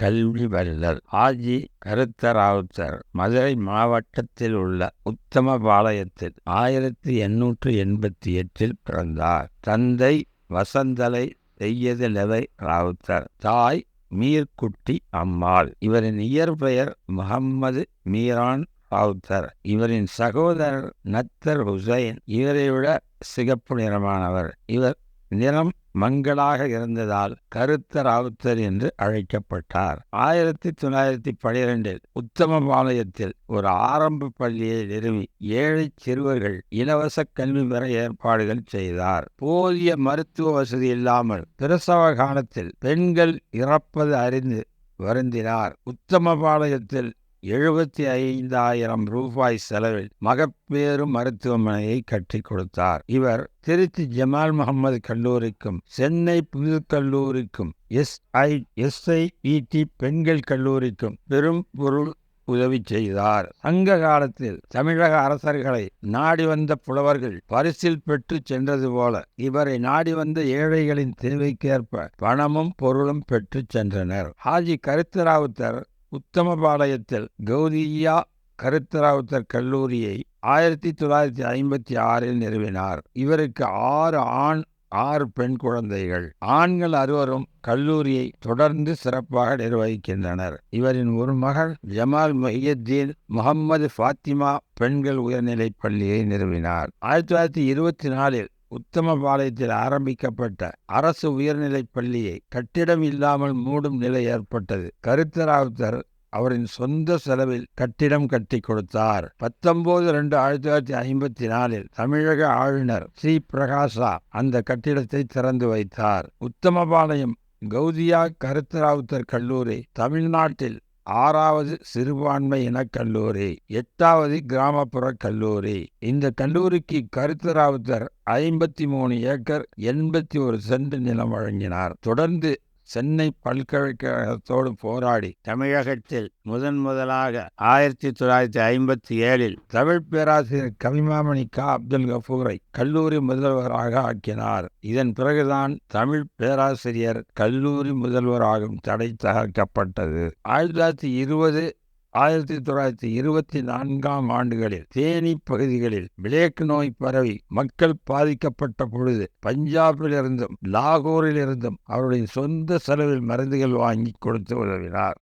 கல்வி வல்லல் ஆஜி கருத்தராவுத்தர் மதுரை மாவட்டத்தில் உள்ள உத்தமபாளையத்தில் ஆயிரத்தி எண்ணூற்று எண்பத்தி எட்டில் பிறந்தார். தந்தை வசந்தலை செய்யது நிலை ராவுத்தர். தாய் மீர்குட்டி அம்மாள். இவரின் இயற்பெயர் முகம்மது மீரான் ராவுத்தர். இவரின் சகோதரர் நத்தர் ஹுசைன். இவரை விட சிகப்பு நிறமானவர். இவர் நிறம் மங்களாக இருந்ததால் கருத்த ராவுத்தர் என்று அழைக்கப்பட்டார். ஆயிரத்தி தொள்ளாயிரத்தி பனிரெண்டில் உத்தமபாளையத்தில் ஒரு ஆரம்ப பள்ளியை நிறுவி ஏழை சிறுவர்கள் இலவச கல்வி பெற ஏற்பாடுகள் செய்தார். போதிய மருத்துவ வசதி இல்லாமல் பிரசவ காலத்தில் பெண்கள் இறப்பது அறிந்து வருந்தினார். உத்தமபாளையத்தில் எழுபத்தி ஐந்தாயிரம் ரூபாய் செலவில் மகப்பேறு மருத்துவமனையை கட்டிக் கொடுத்தார். இவர் திருச்சி ஜமால் முகமது கல்லூரிக்கும் சென்னை புது கல்லூரிக்கும் எஸ்ஐ எஸ்ஐபிடி பெண்கள் கல்லூரிக்கும் பெரும் பொருள் உதவி செய்தார். சங்க காலத்தில் தமிழக அரசர்களை நாடி வந்த புலவர்கள் பரிசில் பெற்று சென்றது போல இவரை நாடி வந்த ஏழைகளின் தேவைக்கேற்ப பணமும் பொருளும் பெற்று சென்றனர். ஹாஜி கருத்தராவுத்தர் உத்தமபாளையத்தில் கௌதியா கருத்தராவுத்தர் கல்லூரியை ஆயிரத்தி தொள்ளாயிரத்தி ஐம்பத்தி ஆறில் நிறுவினார். இவருக்கு ஆறு ஆண் ஆறு பெண் குழந்தைகள். ஆண்கள் அறுவரும் கல்லூரியை தொடர்ந்து சிறப்பாக நிர்வகிக்கின்றனர். இவரின் ஒரு மகள் ஜமால் மொஹியத்தீன் முகம்மது ஃபாத்திமா பெண்கள் உயர்நிலைப் பள்ளியை நிறுவினார். ஆயிரத்தி தொள்ளாயிரத்தி இருபத்தி நாலில் உத்தமபாளையத்தில் ஆரம்பிக்கப்பட்ட அரசு உயர்நிலைப் பள்ளியை கட்டிடம் இல்லாமல் மூடும் நிலை ஏற்பட்டது. கருத்தராவுத்தர் அவரின் சொந்த செலவில் கட்டிடம் கட்டி கொடுத்தார். பத்தொன்பது ரெண்டு ஆயிரத்தி தொள்ளாயிரத்தி ஐம்பத்தி நாலில் தமிழக ஆளுநர் சி. பிரகாஷா அந்த கட்டிடத்தை திறந்து வைத்தார். உத்தமபாளையம் கௌதியா கருத்தராவுத்தர் கல்லூரி தமிழ்நாட்டில் ஆறாவது சிறுபான்மை இனக் கல்லூரி எட்டாவது கிராமப்புற கல்லூரி. இந்த கல்லூரிக்கு கருத்தராவுத்தர் ஐம்பத்தி மூணு ஏக்கர் எண்பத்தி ஒரு சென்ட் நிலம் வழங்கினார். தொடர்ந்து சென்னை பல்கலைக்கழகத்தோடு போராடி தமிழகத்தில் முதன் முதலாக ஆயிரத்தி தொள்ளாயிரத்தி ஐம்பத்தி ஏழில் தமிழ் பேராசிரியர் கவிமாமணி கா. அப்துல் கஃபூரை கல்லூரி முதல்வராக ஆக்கினார். இதன் பிறகுதான் தமிழ் பேராசிரியர் கல்லூரி முதல்வராகும் தடை தகர்க்கப்பட்டது. ஆயிரத்தி தொள்ளாயிரத்தி இருபது ஆயிரத்தி தொள்ளாயிரத்தி இருபத்தி நான்காம் ஆண்டுகளில் தேனி பகுதிகளில் பிளேக் நோய் பரவி மக்கள் பாதிக்கப்பட்ட பொழுது பஞ்சாபிலிருந்தும் லாகூரிலிருந்தும் அவருடைய சொந்த செலவில் மருந்துகள் வாங்கி கொடுத்து உதவினார்.